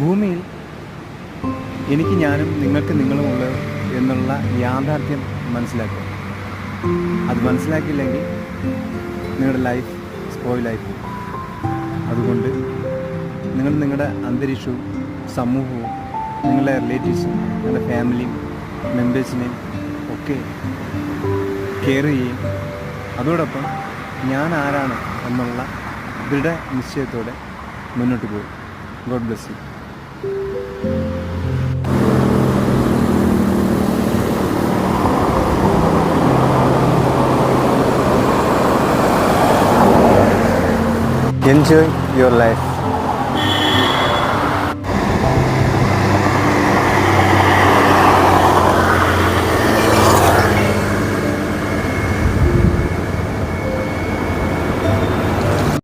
ഭൂമിയിൽ എനിക്ക് ഞാനും നിങ്ങൾക്ക് നിങ്ങളുമുള്ളത് എന്നുള്ള യാഥാർത്ഥ്യം മനസ്സിലാക്കുക. അത് മനസ്സിലാക്കിയില്ലെങ്കിൽ നിങ്ങളുടെ ലൈഫ് സ്പോയിലായി പോകും. അതുകൊണ്ട് നിങ്ങൾ നിങ്ങളുടെ അന്തരീക്ഷവും സമൂഹവും നിങ്ങളുടെ റിലേറ്റീവ്സും നിങ്ങളുടെ ഫാമിലിയും മെമ്പേഴ്സിനെയും ഒക്കെ കെയർ ചെയ്യും അതോടൊപ്പം ഞാൻ ആരാണ് എന്നുള്ള ദൃഢ നിശ്ചയത്തോടെ മുന്നോട്ട് പോകും. God bless you Enjoy your life.